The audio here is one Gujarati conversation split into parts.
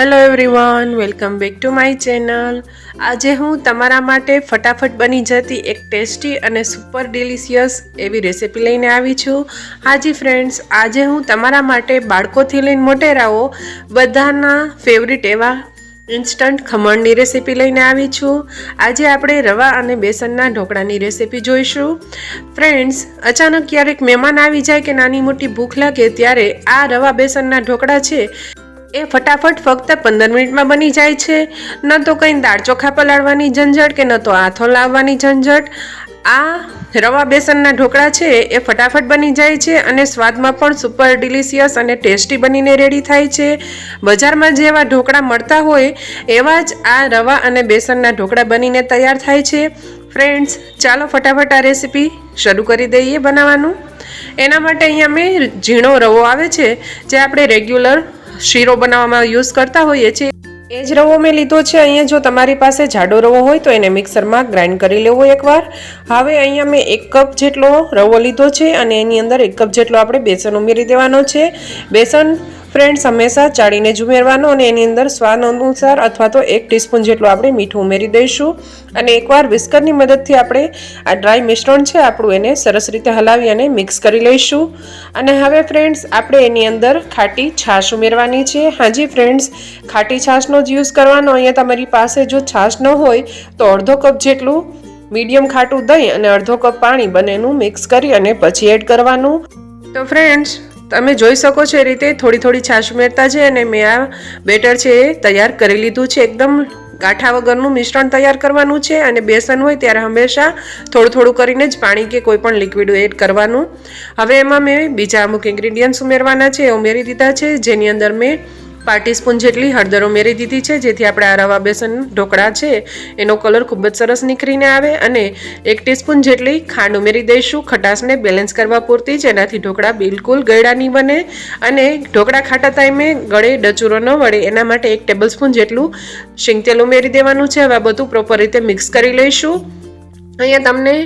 Hello everyone welcome back to my channel આજે હું તમારા માટે ફટાફટ બની જતી એક ટેસ્ટી અને સુપર ડિલિશિયસ એવી રેસિપી લઈને આવી છું. હાજી ફ્રેન્ડ્સ આજે હું તમારા માટે બાળકોથી લઈને મોટેરાઓ બધાના ફેવરિટ એવા ઇન્સ્ટન્ટ ખમણની રેસિપી લઈને આવી છું. આજે આપણે રવા અને બેસનના ઢોકળાની રેસિપી જોઈશું. ફ્રેન્ડ્સ અચાનક ક્યારેક મહેમાન આવી જાય કે નાની મોટી ભૂખ લાગે ત્યારે આ રવા બેસનના ઢોકળા છે એ ફટાફટ ફક્ત પંદર મિનિટમાં બની જાય છે. ન તો કંઈ દાળ ચોખા પલાળવાની ઝંઝટ કે ન તો આથો લાવવાની ઝંઝટ. આ રવા બેસનના ઢોકળા છે એ ફટાફટ બની જાય છે અને સ્વાદમાં પણ સુપર ડિલિશિયસ અને ટેસ્ટી બનીને રેડી થાય છે. બજારમાં જેવા ઢોકળા મળતા હોય, એવા જ આ રવા અને બેસનના ઢોકળા બનીને તૈયાર થાય છે. ફ્રેન્ડ્સ, ચાલો ફટાફટ આ રેસીપી શરૂ કરી દઈએ બનાવવાનું. એના માટે અહીંયા મેં ઝીણો રવો આવે છે, જે આપણે રેગ્યુલર શીરો બનાવવામાં યુઝ કરતા હોઈએ છીએ. એ જ રવો મેં લીધો છે. અહીંયા જો તમારી પાસે જાડો રવો હોય તો એને મિક્સરમાં ગ્રાઇન્ડ કરી લેવો એકવાર. હવે અહીંયા મેં એક કપ જેટલો રવો લીધો છે અને એની અંદર એક કપ જેટલો આપણે બેસન ઉમેરી દેવાનો છે. બેસન ફ્રેન્ડ્સ, હંમેશા ચાળીને જ ઉમેરવાનો અને એની અંદર સ્વાદ અનુસાર અથવા તો એક ટીસ્પૂન જેટલું આપણે મીઠું ઉમેરી દઈશું. અને એકવાર વિસ્કરની મદદથી આપણે આ ડ્રાય મિશ્રણ છે, આપણું એને સરસ રીતે હલાવી અને મિક્સ કરી લઈશું. અને હવે ફ્રેન્ડ્સ, આપણે એની અંદર ખાટી છાશ ઉમેરવાની છે. હાજી ફ્રેન્ડ્સ, ખાટી છાશનો જ યુઝ કરવાનો. અહીંયા તમારી પાસે જો છાશ ન હોય, તો અડધો કપ જેટલું મીડિયમ ખાટું દહીં અને અડધો કપ પાણી બંનેનું મિક્સ કરી અને પછી એડ કરવાનું. તો ફ્રેન્ડ્સ તમે જોઈ શકો છો એ રીતે થોડી થોડી છાશ ઉમેરતા છે અને મેં આ બેટર છે એ તૈયાર કરી લીધું છે. એકદમ ગાંઠા વગરનું મિશ્રણ તૈયાર કરવાનું છે અને બેસન હોય ત્યારે હંમેશા થોડું થોડું કરીને જ પાણી કે કોઈ પણ લિક્વિડ એડ કરવાનું. હવે એમાં મેં બીજા અમુક ઇન્ગ્રીડિયન્ટ્સ ઉમેરવાના છે, એ ઉમેરી દીધા છે, જેની અંદર મેં પાર્ટી સ્પૂન જેટલી હળદર ઉમેરી દીધી છે, જેથી આપણે આ રવા બેસન ઢોકળા છે, એનો કલર ખૂબ જ સરસ નીકળીને આવે અને એક ટીસ્પૂન જેટલી ખાંડ ઉમેરી દઈશું. ખટાશને બેલેન્સ કરવા પૂરતી જેનાથી ઢોકળા બિલકુલ ગળા નહીં બને અને ઢોકળા ખાટા ટાઈમે ગળે ડચુરો ન વળે. એના માટે એક ટેબલ સ્પૂન જેટલું શીંગ તેલ ઉમેરી દેવાનું છે. હવે આ બધું પ્રોપર રીતે મિક્સ કરી લઈશું. અહીંયા તમને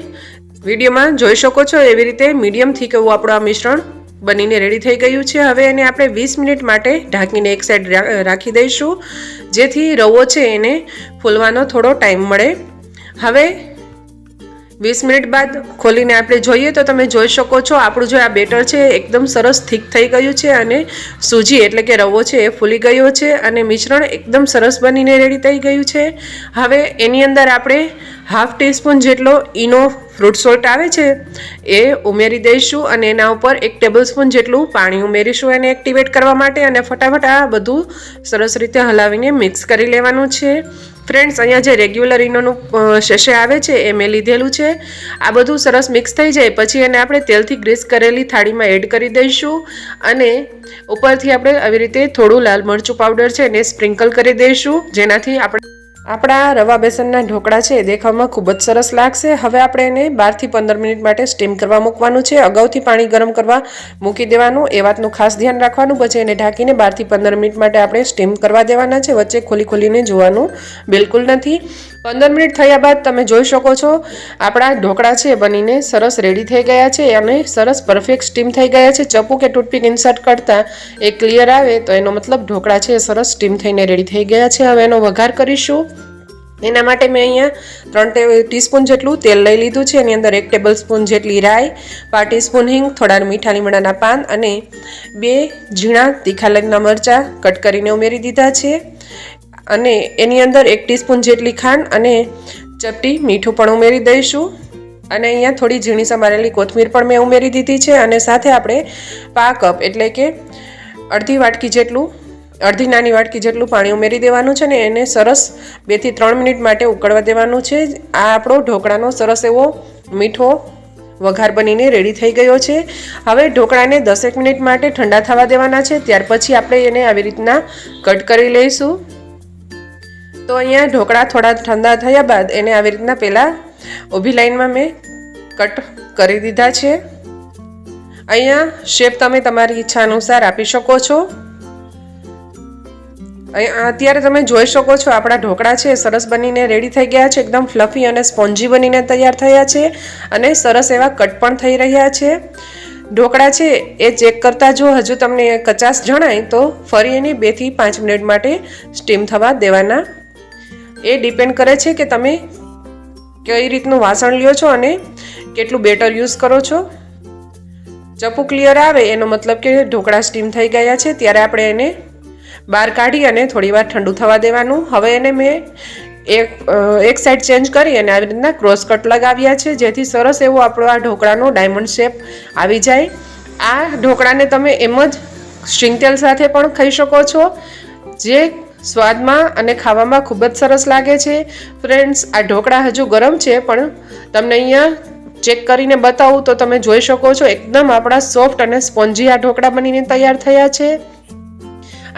વિડીયોમાં જોઈ શકો છો એવી રીતે મીડિયમથી કેવું આપણું આ મિશ્રણ બનીને રેડી થઈ ગયું છે. હવે એને આપણે વીસ મિનિટ માટે ઢાંકીને એક સાઈડ રાખી દઈશું. જેથી રવો છે એને ફૂલવાનો થોડો ટાઈમ મળે. હવે વીસ મિનિટ બાદ ખોલીને આપણે જોઈએ તો તમે જોઈ શકો છો, આપણું જે આ બેટર છે એકદમ સરસ થીક થઈ ગયું છે અને સૂજી એટલે કે રવો છે એ ફૂલી ગયો છે અને મિશ્રણ એકદમ સરસ બનીને રેડી થઈ ગયું છે. હવે એની અંદર આપણે હાફ ટીસ્પૂન જેટલો ઈનો ફ્રૂટ સોલ્ટ આવે છે એ ઉમેરી દઈશું અને એના ઉપર એક ટેબલ સ્પૂન જેટલું પાણી ઉમેરીશું એને એક્ટિવેટ કરવા માટે અને ફટાફટ આ બધું સરસ રીતે હલાવીને મિક્સ કરી લેવાનું છે. ફ્રેન્ડ્સ અહીંયા જે રેગ્યુલર ઈનોનું શેષે આવે છે, એ મેં લીધેલું છે. આ બધું સરસ મિક્સ થઈ જાય, પછી એને આપણે તેલથી ગ્રીસ કરેલી થાળીમાં એડ કરી દઈશું અને ઉપરથી આપણે આવી રીતે થોડું લાલ મરચું પાવડર છે એને સ્પ્રિંકલ કરી દઈશું, જેનાથી આપણે આપણા રવા બેસનના ઢોકળા છે દેખાવમાં ખૂબ જ સરસ લાગશે. હવે આપણે એને બારથી પંદર મિનિટ માટે સ્ટીમ કરવા મૂકવાનું છે. અગાઉથી પાણી ગરમ કરવા મૂકી દેવાનું. એ વાતનું ખાસ ધ્યાન રાખવાનું. પછી એને ઢાંકીને બારથી પંદર મિનિટ માટે આપણે સ્ટીમ કરવા દેવાના છે. વચ્ચે ખોલી ખોલીને જોવાનું બિલકુલ નથી. પંદર મિનિટ થયા બાદ તમે જોઈ શકો છો, આપણા ઢોકળા છે બનીને સરસ રેડી થઈ ગયા છે અને સરસ પરફેક્ટ સ્ટીમ થઈ ગયા છે. ચપ્પુ કે ટૂથપીક ઇન્સર્ટ કરતાં એ ક્લિયર આવે તો એનો મતલબ ઢોકળા છે એ સરસ સ્ટીમ થઈને રેડી થઈ ગયા છે. હવે એનો વઘાર કરીશું. એના માટે મેં અહીંયા ત્રણ ટીસ્પૂન જેટલું તેલ લઈ લીધું છે. એની અંદર એક ટેબલ સ્પૂન જેટલી રાઈ પાર્ટી સ્પૂન હિંગ, થોડા મીઠા લીમડાના પાન અને બે ઝીણા તીખા લગ્ન મરચાં કટ કરીને ઉમેરી દીધા છે. અને એની અંદર એક ટીસ્પૂન જેટલી ખાંડ અને ચપટી મીઠું પણ ઉમેરી દઈશું. અને અહીંયા થોડી ઝીણી સમારેલી કોથમીર પણ મેં ઉમેરી દીધી છે અને સાથે આપણે પા કપ એટલે કે અડધી વાટકી જેટલું, અડધી નાની વાટકી જેટલું પાણી ઉમેરી દેવાનું છે ને એને સરસ બેથી ત્રણ મિનિટ માટે ઉકળવા દેવાનું છે. આ આપણો ઢોકળાનો સરસ એવો મીઠો વઘાર બનીને રેડી થઈ ગયો છે. હવે ઢોકળાને દસેક મિનિટ માટે ઠંડા થવા દેવાના છે. ત્યાર પછી આપણે એને આવી રીતના કટ કરી લઈશું. તો અહીંયા ઢોકળા થોડા ઠંડા થયા બાદ એને આવી રીતના પહેલાં ઊભી લાઈનમાં મેં કટ કરી દીધા છે. અહીંયા શેપ તમે તમારી ઈચ્છા અનુસાર આપી શકો છો. અત્યારે તમે જોઈ શકો છો આપણા ઢોકળા છે સરસ બનીને રેડી થઈ ગયા છે, એકદમ ફ્લફી અને સ્પોન્જી બનીને તૈયાર થયા છે અને સરસ એવા કટ પણ થઈ રહ્યા છે. ઢોકળા છે એ ચેક કરતાં જો હજુ તમને કચાસ જણાય તો ફરી એને બેથી પાંચ મિનિટ માટે સ્ટીમ થવા દેવાના એ ડિપેન્ડ કરે છે કે તમે કઈ રીતનું વાસણ લ્યો છો અને કેટલું બેટર યુઝ કરો છો. ચપુ ક્લિયર આવે, એનો મતલબ કે ઢોકળા સ્ટીમ થઈ ગયા છે, ત્યારે આપણે એને બહાર કાઢી અને થોડીવાર ઠંડુ થવા દેવાનું. હવે એને મેં એક એક સાઈડ ચેન્જ કરી અને આવી રીતના ક્રોસ કટ લગાવ્યા છે, જેથી સરસ એવો આપણો આ ઢોકળાનો ડાયમંડ શેપ આવી જાય. આ ઢોકળાને તમે એમ જ સ્ટ્રિંગ તેલ સાથે પણ ખાઈ શકો છો, જે સ્વાદમાં અને ખાવામાં ખૂબ જ સરસ લાગે છે. ફ્રેન્ડ્સ, આ ઢોકળા હજુ ગરમ છે, પણ તમને અહીંયા ચેક કરીને બતાવું તો તમે જોઈ શકો છો, એકદમ આપણા સોફ્ટ અને સ્પોન્જી આ ઢોકળા બનીને તૈયાર થયા છે.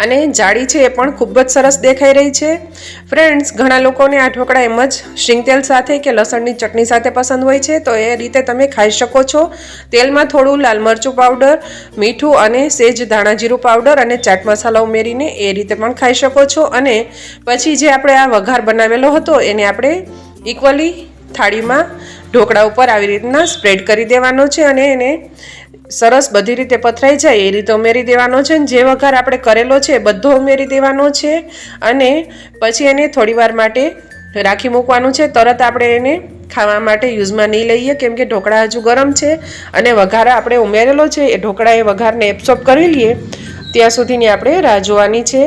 અને જાડી છે એ પણ ખૂબ જ સરસ દેખાઈ રહી છે. ફ્રેન્ડ્સ ઘણા લોકોને આ ઢોકળા એમ જ શીંગતેલ સાથે કે લસણની ચટણી સાથે પસંદ હોય છે, તો એ રીતે તમે ખાઈ શકો છો. તેલમાં થોડું લાલ મરચું પાવડર, મીઠું અને સેજ ધાણા જીરું પાવડર અને ચાટ મસાલા ઉમેરીને એ રીતે પણ ખાઈ શકો છો. અને પછી જે આપણે આ વઘાર બનાવેલો હતો, એને આપણે ઇક્વલી થાળીમાં ઢોકળા ઉપર આવી રીતના સ્પ્રેડ કરી દેવાનો છે અને એને સરસ બધી રીતે પથરાઈ જાય, એ રીતે ઉમેરી દેવાનો છે અને જે વઘાર આપણે કરેલો છે બધો ઉમેરી દેવાનો છે અને પછી એને થોડીવાર માટે રાખી મૂકવાનું છે. તરત આપણે એને ખાવા માટે યુઝમાં નહીં લઈએ, કેમ કે ઢોકળા હજુ ગરમ છે અને વઘાર આપણે ઉમેરેલો છે, એ ઢોકળા એ વઘારને એબ્સોર્બ કરી લઈએ. ત્યાં સુધીની આપણે રાહ જોવાની છે.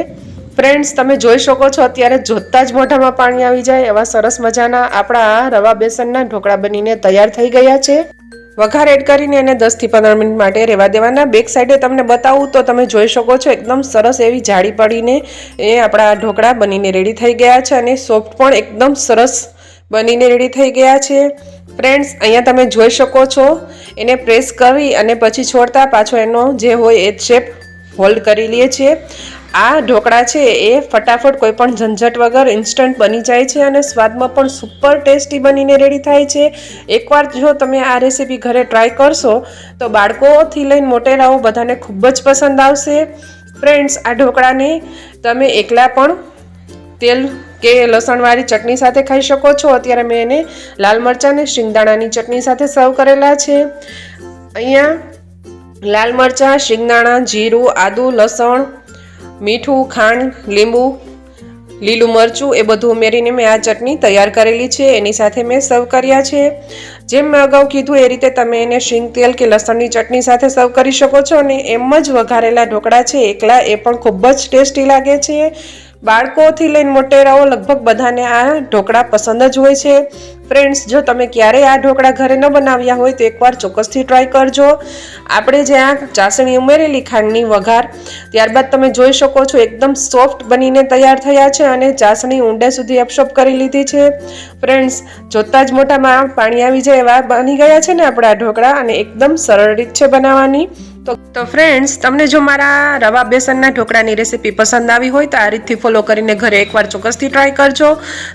ફ્રેન્ડ્સ તમે જોઈ શકો છો, અત્યારે જોતાં જ મોઢામાં પાણી આવી જાય, એવા સરસ મજાના આપણા રવા બેસનના ઢોકળા બનીને તૈયાર થઈ ગયા છે. વઘાર એડ કરીને એને દસથી પંદર મિનિટ માટે રહેવા દેવાના. બેક સાઈડે તમને બતાવું તો તમે જોઈ શકો છો, એકદમ સરસ એવી જાળી પડીને એ આપણા ઢોકળા બનીને રેડી થઈ ગયા છે અને સોફ્ટ પણ એકદમ સરસ બનીને રેડી થઈ ગયા છે. ફ્રેન્ડ્સ અહીંયા તમે જોઈ શકો છો, એને પ્રેસ કરી અને પછી છોડતા પાછો એનો જે હોય એ શેપ હોલ્ડ કરી લઈએ છીએ. આ ઢોકળા છે, એ ફટાફટ કોઈ પણ ઝંઝટ વગર ઇન્સ્ટન્ટ બની જાય છે અને સ્વાદમાં પણ સુપર ટેસ્ટી બનીને રેડી થાય છે. એકવાર જો તમે આ રેસીપી ઘરે ટ્રાય કરશો, તો બાળકોથી લઈને મોટેરાઓ બધાને ખૂબ જ પસંદ આવશે. ફ્રેન્ડ્સ આ ઢોકળાને તમે એકલા પણ તેલ કે લસણવાળી ચટણી સાથે ખાઈ શકો છો. અત્યારે મેં એને લાલ મરચાં અને શિંગદાણાની ચટણી સાથે સર્વ કરેલા છે. અહીંયા લાલ મરચાં, શિંગદાણા, જીરું, આદું, લસણ મીઠું, ખાંડ, લીંબુ, લીલું મરચું એ બધું ઉમેરીને મેં આ ચટણી તૈયાર કરેલી છે. એની સાથે મેં સર્વ કર્યા છે. જેમ મેં અગાઉ કીધું, એ રીતે તમે એને શીંગ તેલ કે લસણની ચટણી સાથે સર્વ કરી શકો છો અને એમ જ વઘારેલા ઢોકળા છે. એકલા એ પણ ખૂબ જ ટેસ્ટી લાગે છે. બાળકોથી લઈને મોટેરાઓ લગભગ બધાને આ ઢોકળા પસંદ જ હોય છે. ફ્રેન્ડ્સ જો તમે ક્યારેય આ ઢોકળા ઘરે ન બનાવ્યા હોય તો એકવાર ચોક્કસથી ટ્રાય કરજો. આપણે જ્યાં ચાસણી ઉમેરેલી ખાંડની વઘાર, ત્યારબાદ તમે જોઈ શકો છો એકદમ સોફ્ટ બનીને તૈયાર થયા છે અને ચાસણી ઊંડે સુધી એબ્સોર્બ કરી લીધી છે. ફ્રેન્ડ્સ જોતાં જ મોટામાં પાણી આવી જાય એવા બની ગયા છે ને આપણા ઢોકળા અને એકદમ સરળ રીત છે બનાવવાની. તો તો ફ્રેન્ડ્સ તમને જો મારા રવા બેસનના ઢોકળાની રેસીપી પસંદ આવી હોય તો આ રીતથી ફોલો કરીને ઘરે એકવાર ચોક્કસથી ટ્રાય કરજો.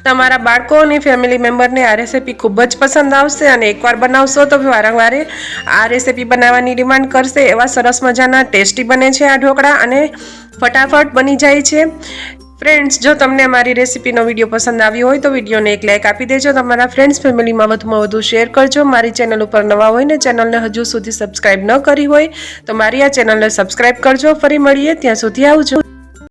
તમારા બાળકો અને ફેમિલી મેમ્બરને આ રેસીપી ખૂબ જ પસંદ આવશે અને એકવાર બનાવશો તો વારંવારે આ રેસીપી બનાવવાની ડિમાન્ડ કરશે, એવા સરસ મજાના ટેસ્ટી બને છે આ ઢોકળા અને ફટાફટ બની જાય છે. ફ્રેન્ડ્સ જો તમને મારી રેસીપીનો વીડિયો પસંદ આવ્યો હોય તો વિડીયોને એક લાઇક આપી દેજો. તમારા ફ્રેન્ડ્સ ફેમિલીમાં વધુમાં વધુ શેર કરજો. મારી ચેનલ ઉપર નવા હોય ને ચેનલને હજુ સુધી સબસ્ક્રાઇબ ન કરી હોય તો મારી આ ચેનલને સબસ્ક્રાઇબ કરજો. ફરી મળીએ. ત્યાં સુધી આવજો.